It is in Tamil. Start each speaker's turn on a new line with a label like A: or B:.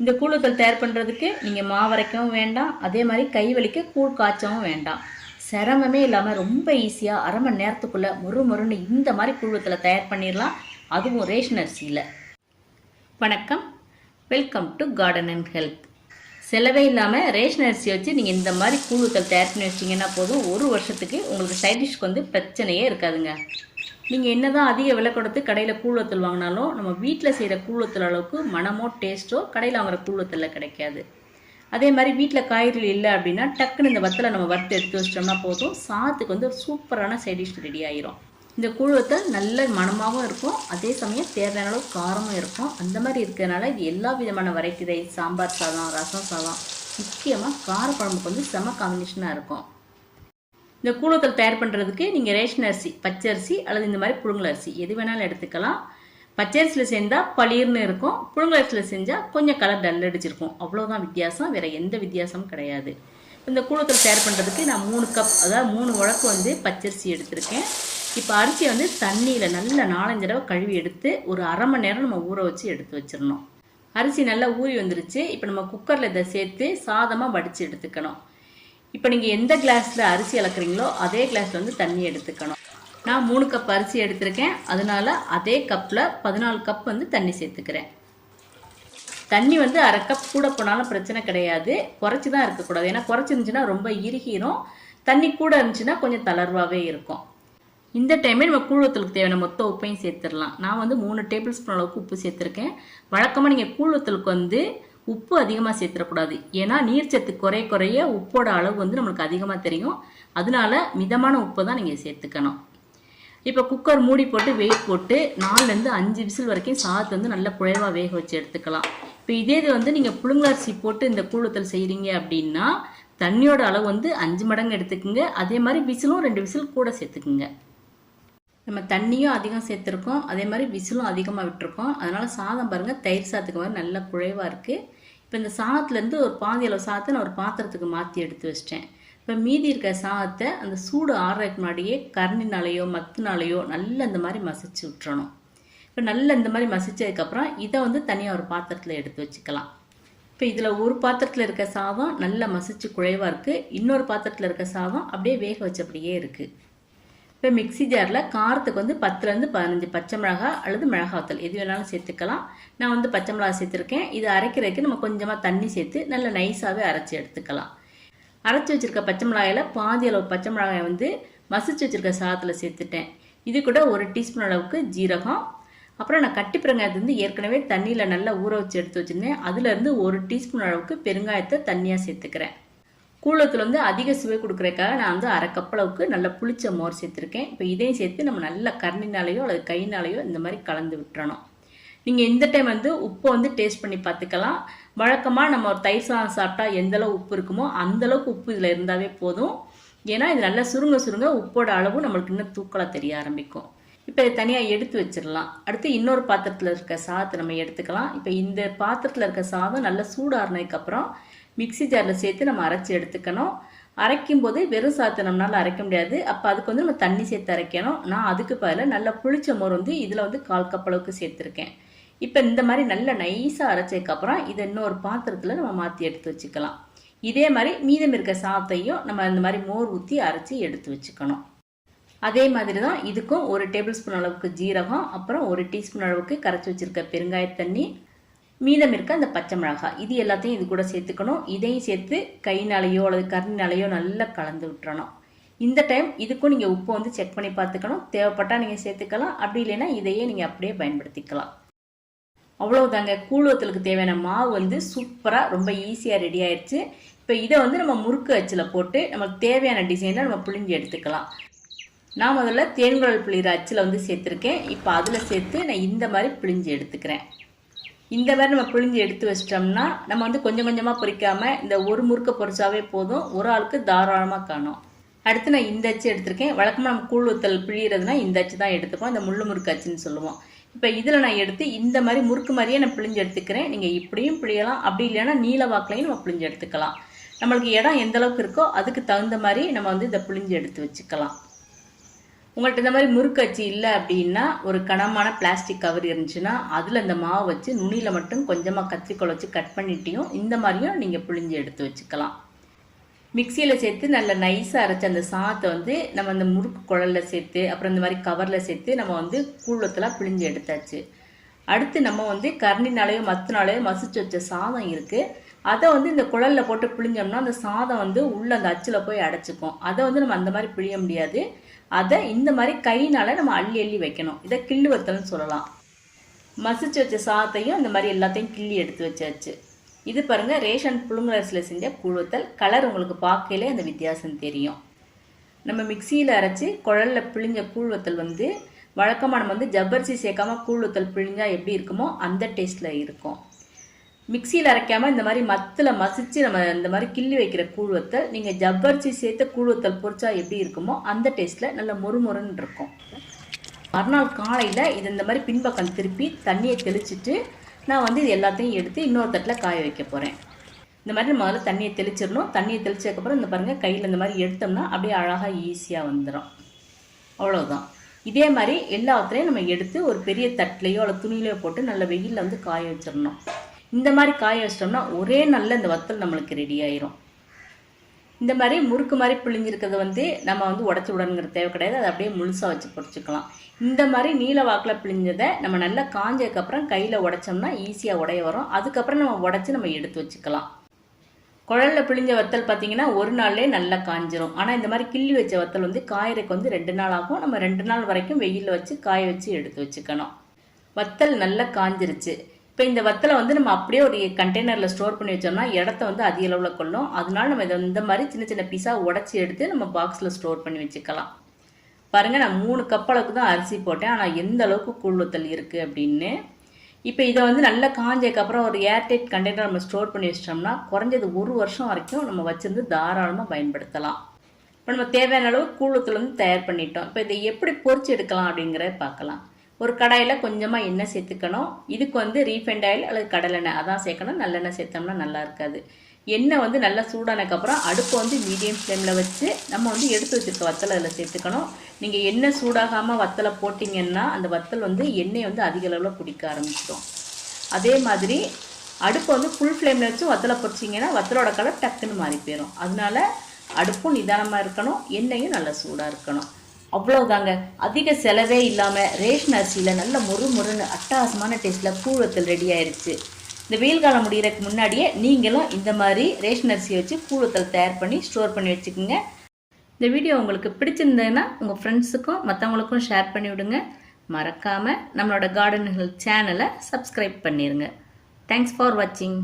A: இந்த கூழுத்தல் தயார் பண்ணுறதுக்கு நீங்கள் மாவரைக்கவும் வேண்டாம். அதே மாதிரி கை வலிக்க கூழ் காய்ச்சவும் வேண்டாம். சிரமமே இல்லாமல் ரொம்ப ஈஸியாக அரை மணி நேரத்துக்குள்ளே மொறு மொறுன்னு இந்த மாதிரி கூழுத்தலை தயார் பண்ணிடலாம். அதுவும் ரேஷன் அரிசியில். வணக்கம். Welcome to garden and health செலவே இல்லாமல் ரேஷன் அரிசி வச்சு நீங்கள் இந்த மாதிரி கூழுத்தல் தயார் பண்ணி வச்சிங்கன்னா போதும். ஒரு வருஷத்துக்கு உங்களுக்கு சைட் டிஷ்க்கு வந்து பிரச்சனையே இருக்காதுங்க. நீங்கள் என்ன தான் அதிக விலை கொடுத்து கடையில் கூழுத்தல் வாங்கினாலும் நம்ம வீட்டில் செய்கிற கூழுத்தல் அளவுக்கு மனமோ டேஸ்ட்டோ கடையில் வாங்குற கூழுத்தலில் கிடைக்காது. அதே மாதிரி வீட்டில் காய்கறி இல்லை அப்படின்னா டக்குன்னு இந்த வத்தலை நம்ம வறுத்து எடுத்து வச்சிட்டோம்னா போதும். சாத்துக்கு வந்து ஒரு சூப்பரான சைடிஷ் ரெடி ஆயிரும். இந்த கூழுவத்தல் நல்ல மணமாகவும் இருக்கும். அதே சமயம் தேவையான அளவு காரமும் இருக்கும். அந்த மாதிரி இருக்கிறதுனால இது எல்லா விதமான வரைக்கிதை ரைஸ் சாம்பார் சாதம் ரசம் சாதம் முக்கியமாக காரக்குழம்புக்கு வந்து செம காம்பினேஷனாக இருக்கும். இந்த கூழுத்தல் தயார் பண்ணுறதுக்கு நீங்கள் ரேஷன் அரிசி பச்சை அரிசி அல்லது இந்த மாதிரி புழுங்கல் அரிசி எது வேணாலும் எடுத்துக்கலாம். பச்சை அரிசியில் செஞ்சால் பளிர்னு இருக்கும். புழுங்கல் அரிசியில் செஞ்சால் கொஞ்சம் கலர் டல் அடிச்சிருக்கும். அவ்வளோதான் வித்தியாசம். வேறு எந்த வித்தியாசமும் கிடையாது. இந்த கூழத்தல் தயார் பண்ணுறதுக்கு நான் மூணு கப் அதாவது மூணு உழக்கு வந்து பச்சரிசி எடுத்திருக்கேன். இப்போ அரிசியை வந்து தண்ணியில் நல்ல நாலஞ்சு தடவை கழுவி எடுத்து ஒரு அரை மணி நேரம் நம்ம ஊற வச்சு எடுத்து வச்சிடணும். அரிசி நல்லா ஊறி வந்துருச்சு. இப்போ நம்ம குக்கரில் இதை சேர்த்து சாதமாக வடித்து எடுத்துக்கணும். இப்போ நீங்கள் எந்த கிளாஸில் அரிசி அளக்குறீங்களோ அதே கிளாஸில் வந்து தண்ணி எடுத்துக்கணும். நான் மூணு கப் அரிசி எடுத்திருக்கேன். அதனால அதே கப்பில் பதினாலு கப் வந்து தண்ணி சேர்த்துக்கிறேன். தண்ணி வந்து அரை கப் கூட போனாலும் பிரச்சனை கிடையாது. குறைச்சி தான் இருக்கக்கூடாது. ஏன்னா குறைச்சிருந்துச்சுன்னா ரொம்ப இறுகிரும். தண்ணி கூட இருந்துச்சுன்னா கொஞ்சம் தளர்வாகவே இருக்கும். இந்த டைமே நம்ம கூழுத்தலுக்கு தேவையான மொத்த உப்பையும் சேர்த்துடலாம். நான் வந்து மூணு டேபிள் ஸ்பூன் அளவுக்கு உப்பு சேர்த்துருக்கேன். வழக்கமாக நீங்கள் கூழ்வத்தலுக்கு வந்து உப்பு அதிகமாக சேர்த்துடக்கூடாது. ஏன்னா நீர்ச்சத்து குறைய குறைய உப்போட அளவு வந்து நம்மளுக்கு அதிகமாக தெரியும். அதனால மிதமான உப்பு தான் நீங்கள் சேர்த்துக்கணும். இப்போ குக்கர் மூடி போட்டு வெயிட் போட்டு நாலுலேருந்து அஞ்சு விசில் வரைக்கும் சாதத்தை வந்து நல்லா குழைவாக வேக வச்சு எடுத்துக்கலாம். இப்போ இதே இது வந்து நீங்கள் புழுங்கலரிசி போட்டு இந்த கூழுத்தல் செய்கிறீங்க அப்படின்னா தண்ணியோட அளவு வந்து அஞ்சு மடங்கு எடுத்துக்கோங்க. அதே மாதிரி விசிலும் ரெண்டு விசில் கூட சேர்த்துக்குங்க. நம்ம தண்ணியும் அதிகம் சேர்த்துருக்கோம். அதே மாதிரி விசிலும் அதிகமாக விட்டுருக்கோம். அதனால் சாதம் பாருங்கள் தயிர் சாதத்துக்கு மாதிரி நல்லா குழைவாக இருக்குது இப்போ இந்த சாதத்துலேருந்து ஒரு பாதி அளவு சாதத்தை நான் ஒரு பாத்திரத்துக்கு மாற்றி எடுத்து வச்சிட்டேன். இப்போ மீதி இருக்க சாதத்தை அந்த சூடு ஆறுறதுக்கு முன்னாடியே கரண்டினாலேயோ மத்துனாலேயோ நல்லா இந்த மாதிரி மசிச்சு விட்டுறணும். இப்போ நல்லா இந்த மாதிரி மசிச்சதுக்கப்புறம் இதை வந்து தனியாக ஒரு பாத்திரத்தில் எடுத்து வச்சுக்கலாம். இப்போ இதில் ஒரு பாத்திரத்தில் இருக்க சாதம் நல்லா மசிச்சு குழைவாக இருக்குது இன்னொரு பாத்திரத்தில் இருக்க சாதம் அப்படியே வேக வச்சபடியே இருக்குது இப்போ மிக்ஸி ஜாரில் காரத்துக்கு வந்து பத்துலேருந்து பதினஞ்சு பச்சை மிளகா அல்லது மிளகாத்தல் எது வேணாலும் சேர்த்துக்கலாம். நான் வந்து பச்சை மிளகா சேர்த்துருக்கேன். இது அரைக்கிறதுக்கு நம்ம கொஞ்சமாக தண்ணி சேர்த்து நல்லா நைஸாகவே அரைச்சி எடுத்துக்கலாம். அரைச்சி வச்சிருக்க பச்சை மிளகாயில் பாதி அளவு பச்சை மிளகாயை வந்து மசிச்சு வச்சுருக்க சாதத்தில் சேர்த்துட்டேன். இது கூட ஒரு டீஸ்பூன் அளவுக்கு ஜீரகம். அப்புறம் நான் கட்டி பெருங்காயத்தை வந்து ஏற்கனவே தண்ணியில் நல்லா ஊற வச்சு எடுத்து வச்சுருந்தேன். அதுலேருந்து ஒரு டீஸ்பூன் அளவுக்கு பெருங்காயத்தை தண்ணியாக சேர்த்துக்கிறேன். கூழத்தில் வந்து அதிக சுவை கொடுக்குறதுக்காக நான் வந்து அரை கப்பளவுக்கு நல்லா புளிச்ச மோர் சேர்த்துருக்கேன். இப்போ இதையும் சேர்த்து நம்ம நல்லா கரண்டினாலேயோ அல்லது கையினாலேயோ இந்த மாதிரி கலந்து விட்டுறணும். நீங்கள் இந்த டைம் வந்து உப்பை வந்து டேஸ்ட் பண்ணி பார்த்துக்கலாம். வழக்கமாக நம்ம ஒரு தயிர் சாதம் சாப்பிட்டா எந்த அளவு உப்பு இருக்குமோ அந்தளவுக்கு உப்பு இதில் இருந்தாவே போதும். ஏன்னா இது நல்லா சுருங்க சுருங்க உப்போட அளவும் நம்மளுக்கு இன்னும் தூக்கலாக தெரிய ஆரம்பிக்கும். இப்போ இதை தனியாக எடுத்து வச்சிடலாம் அடுத்து இன்னொரு பாத்திரத்தில் இருக்க சாதத்தை நம்ம எடுத்துக்கலாம். இப்போ இந்த பாத்திரத்தில் இருக்க சாதம் நல்லா சூடாறினதுக்கப்புறம் மிக்ஸி ஜாரில் சேர்த்து நம்ம அரைச்சி எடுத்துக்கணும். அரைக்கும் போது வெறும் சாதத்தை நம்மளால் அரைக்க முடியாது. அப்போ அதுக்கு வந்து நம்ம தண்ணி சேர்த்து அரைக்கணும். நான் அதுக்கு பதிலாக நல்லா புளிச்ச மோர் வந்து இதில் வந்து கால் கப் அளவுக்கு சேர்த்துருக்கேன். இப்போ இந்த மாதிரி நல்லா நைஸாக அரைச்சதுக்கப்புறம் இதை இன்னொரு பாத்திரத்தில் நம்ம மாற்றி எடுத்து வச்சுக்கலாம். இதே மாதிரி மீதம் இருக்க சாதத்தையும் நம்ம இந்த மாதிரி மோர் ஊற்றி அரைச்சி எடுத்து வச்சுக்கணும். அதே மாதிரி தான் இதுக்கும் ஒரு டேபிள் ஸ்பூன் அளவுக்கு ஜீரகம் அப்புறம் ஒரு டீஸ்பூன் அளவுக்கு கரைச்சி வச்சிருக்க பெருங்காய தண்ணி மீதம் இருக்க அந்த பச்சை மிளகாய் இது எல்லாத்தையும் இது கூட சேர்த்துக்கணும். இதையும் சேர்த்து கைனாலேயோ அல்லது கருணினாலேயோ நல்லா கலந்து விட்டுறணும். இந்த டைம் இதுக்கும் நீங்கள் உப்பு வந்து செக் பண்ணி பார்த்துக்கணும். தேவைப்பட்டால் நீங்கள் சேர்த்துக்கலாம். அப்படி இல்லைன்னா இதையே நீங்கள் அப்படியே பயன்படுத்திக்கலாம். அவ்வளோதாங்க கூழுவத்தலுக்கு தேவையான மாவு வந்து சூப்பராக ரொம்ப ஈஸியாக ரெடி ஆயிடுச்சு இப்போ இதை வந்து நம்ம முறுக்கு அச்சில் போட்டு நமக்கு தேவையான டிசைனில் நம்ம புளிஞ்சு எடுத்துக்கலாம். நான் முதல்ல தேன்குழல் புளிகிற அச்சில் வந்து சேர்த்துருக்கேன். இப்போ அதில் சேர்த்து நான் இந்த மாதிரி பிழிஞ்சு எடுத்துக்கிறேன். இந்த மாதிரி நம்ம பிழிஞ்சு எடுத்து வச்சிட்டோம்னா நம்ம வந்து கொஞ்சம் கொஞ்சமாக பொறிக்காமல் இந்த ஒரு முறுக்க பொரிச்சாவே போதும். ஒரு ஆளுக்கு தாராளமாக காணும். அடுத்து நான் இந்த அச்சு எடுத்திருக்கேன். வழக்கமாக நம்ம கூழ் ஊத்தல் பிழியிறதுனா இந்த அச்சு தான் எடுத்துப்போம். இந்த முள்ளு முறுக்கு அச்சுன்னு சொல்லுவோம். இப்போ இதில் நான் எடுத்து இந்த மாதிரி முறுக்கு மாதிரியே நான் பிழிஞ்சு எடுத்துக்கிறேன். நீங்கள் இப்படியும் பிழியலாம். அப்படி இல்லைன்னா நீல வாக்கிலையும் நம்ம பிழிஞ்சு எடுத்துக்கலாம். நம்மளுக்கு இடம் எந்த அளவுக்கு இருக்கோ அதுக்கு தகுந்த மாதிரி நம்ம வந்து இதை பிழிஞ்சு எடுத்து வச்சுக்கலாம். உங்கள்கிட்ட இந்த மாதிரி முறுக்கச்சி இல்லை அப்படின்னா ஒரு கனமான பிளாஸ்டிக் கவர் இருந்துச்சுன்னா அதில் இந்த மாவு வச்சு நுனியில் மட்டும் கொஞ்சமாக கத்திரிக்கோல் வச்சு கட் பண்ணிட்டியும் இந்த மாதிரியும் நீங்கள் புழிஞ்சு எடுத்து வச்சுக்கலாம். மிக்சியில் சேர்த்து நல்ல நைஸாக அரைச்ச அந்த சாத்தை வந்து நம்ம அந்த முறுக்கு குழலில் சேர்த்து அப்புறம் இந்த மாதிரி கவரில் சேர்த்து நம்ம வந்து கூழத்தெல்லாம் பிழிஞ்சு எடுத்தாச்சு. அடுத்து நம்ம வந்து கரண்டினாலேயோ மத்தினாலேயோ மசிச்சு வச்ச சாதம் இருக்குது அதை வந்து இந்த குழலில் போட்டு பிழிஞ்சோம்னா அந்த சாதம் வந்து உள்ளே அந்த அச்சில் போய் அடைச்சிக்கும். அதை வந்து நம்ம அந்த மாதிரி பிழிய முடியாது. அதை இந்த மாதிரி கையினால் நம்ம அள்ளி அள்ளி வைக்கணும். இதை கிள்ளு வத்தல்னு சொல்லலாம். மசிச்சு வச்ச சாதத்தையும் இந்த மாதிரி எல்லாத்தையும் கிள்ளி எடுத்து வச்சாச்சு. இது பாருங்கள் ரேஷன் புழுங்கலரிசியில் செஞ்ச கூழுத்தல் கலர் உங்களுக்கு பார்க்கையிலே அந்த வித்தியாசம் தெரியும். நம்ம மிக்சியில் அரைச்சி குழலில் பிழிஞ்ச கூழ்வத்தல் வந்து வழக்கமாக நம்ம வந்து ஜவ்வரிசி சேர்க்காம கூழ்வத்தல் பிழிஞ்சால் எப்படி இருக்குமோ அந்த டேஸ்ட்டில் இருக்கும். மிக்சியில் அரைக்காமல் இந்த மாதிரி மத்தில் மசித்து நம்ம இந்த மாதிரி கிள்ளி வைக்கிற கூழுவத்தை நீங்கள் ஜவ்வரிசி சேர்த்து கூழ்வத்தல் பொரிச்சா எப்படி இருக்குமோ அந்த டேஸ்ட்டில் நல்ல மொறுமொறுன்னு இருக்கும். மறுநாள் காலையில் இது இந்த மாதிரி பின்பக்கம் திருப்பி தண்ணியை தெளிச்சிட்டு நான் வந்து இது எல்லாத்தையும் எடுத்து இன்னொரு தட்டில் காய வைக்க போகிறேன் இந்த மாதிரி முதல்ல தண்ணியை தெளிச்சிடணும். தண்ணியை தெளிச்சதுக்கப்புறம் இந்த பாருங்கள் கையில் இந்த மாதிரி எடுத்தோம்னா அப்படியே அழகாக ஈஸியாக வந்துடும் அவ்வளோதான் இதே மாதிரி எல்லாத்துலேயும் நம்ம எடுத்து ஒரு பெரிய தட்டிலையோ அல்லது துணியிலையோ போட்டு நல்ல வெயிலில் வந்து காய வச்சிடணும். இந்த மாதிரி காய வச்சிட்டோம்னா ஒரே நல்ல இந்த வத்தல் நம்மளுக்கு ரெடி ஆயிரும். இந்த மாதிரி முறுக்கு மாதிரி பிழிஞ்சிருக்கிறது வந்து நம்ம வந்து உடச்சி விடணுங்கிற தேவை கிடையாது. அதை அப்படியே முழுசாக வச்சு பொறிச்சிக்கலாம். இந்த மாதிரி நீல வாக்கில் பிழிஞ்சதை நம்ம நல்லா காஞ்சதுக்கப்புறம் கையில் உடைச்சோம்னா ஈஸியாக உடைய வரும். அதுக்கப்புறம் நம்ம உடச்சி நம்ம எடுத்து வச்சுக்கலாம். குழலில் பிழிஞ்ச வத்தல் பார்த்தீங்கன்னா ஒரு நாள்லேயே நல்லா காஞ்சிரும். ஆனால் இந்த மாதிரி கிள்ளி வச்ச வத்தல் வந்து காயறதுக்கு வந்து ரெண்டு நாள் ஆகும். நம்ம ரெண்டு நாள் வரைக்கும் வெயிலில் வச்சு காய வச்சு எடுத்து வச்சுக்கணும். வத்தல் நல்லா காஞ்சிருச்சு. இப்போ இந்த வத்தலை வந்து நம்ம அப்படியே ஒரு கண்டெய்னரில் ஸ்டோர் பண்ணி வச்சோம்னா இடத்த வந்து அதிக அளவில் கொள்ளும். அதனால நம்ம இதை இந்த மாதிரி சின்ன சின்ன பீஸாக உடச்சி எடுத்து நம்ம பாக்ஸில் ஸ்டோர் பண்ணி வச்சுக்கலாம். பாருங்கள் நான் மூணு கப் அளவுக்கு தான் அரிசி போட்டேன். ஆனால் எந்த அளவுக்கு கூழ் இருக்குது அப்படின்னு. இப்போ இதை வந்து நல்லா காஞ்சதுக்கப்புறம் ஒரு ஏர்டைட் கண்டெய்னர் நம்ம ஸ்டோர் பண்ணி வச்சிட்டோம்னா குறைஞ்சது ஒரு வருஷம் வரைக்கும் நம்ம வச்சுருந்து தாராளமாக பயன்படுத்தலாம். இப்போ நம்ம தேவையான அளவு கூழத்தில் வந்து தயார் பண்ணிட்டோம். இப்போ இதை எப்படி பொறிச்சு எடுக்கலாம் அப்படிங்கிறத பார்க்கலாம். ஒரு கடாயில் கொஞ்சமாக எண்ணெய் சேர்த்துக்கணும். இதுக்கு வந்து ரீஃபைண்ட் ஆயில் அல்லது கடலெண்ணெய். அதான் சேர்க்கணும். நல்லெண்ணெய் சேர்த்தோம்னா நல்லா இருக்காது. எண்ணெய் வந்து நல்லா சூடானதுக்கப்புறம் அடுப்பை வந்து மீடியம் ஃப்ளேமில் வச்சு நம்ம வந்து எடுத்து வச்சுருக்க வத்தலை அதில் சேர்த்துக்கணும். நீங்கள் எண்ணெய் சூடாகாமல் வத்தலை போட்டிங்கன்னா அந்த வத்தல் வந்து எண்ணெய் வந்து அதிக அளவில் குடிக்க ஆரம்பிச்சிடும். அதே மாதிரி அடுப்பை வந்து ஃபுல் ஃப்ளேமில் வச்சு வத்தலை பொறிச்சிங்கன்னா வத்தலோட கலர் டக்குன்னு மாறி போயிடும் அதனால அடுப்பும் நிதானமாக இருக்கணும். எண்ணெயும் நல்லா சூடாக இருக்கணும். அவ்வளோதாங்க அதிக செலவே இல்லாமல் ரேஷன் அரிசியில் நல்ல மொறு மொறுன்னு அட்டகாசமான டேஸ்ட்டில் கூழத்தில் ரெடி ஆயிடுச்சு இந்த வெயில் காலம் முடிகிறதுக்கு முன்னாடியே நீங்களும் இந்த மாதிரி ரேஷன் அரிசியை வச்சு கூழத்தில் தயார் பண்ணி ஸ்டோர் பண்ணி வச்சுக்கோங்க. இந்த வீடியோ உங்களுக்கு பிடிச்சிருந்ததுன்னா உங்கள் ஃப்ரெண்ட்ஸுக்கும் மற்றவங்களுக்கும் ஷேர் பண்ணி விடுங்க. மறக்காமல் நம்மளோட கார்டன் சேனலை சப்ஸ்கிரைப் பண்ணிடுங்க தேங்க்ஸ் ஃபார் வாட்சிங்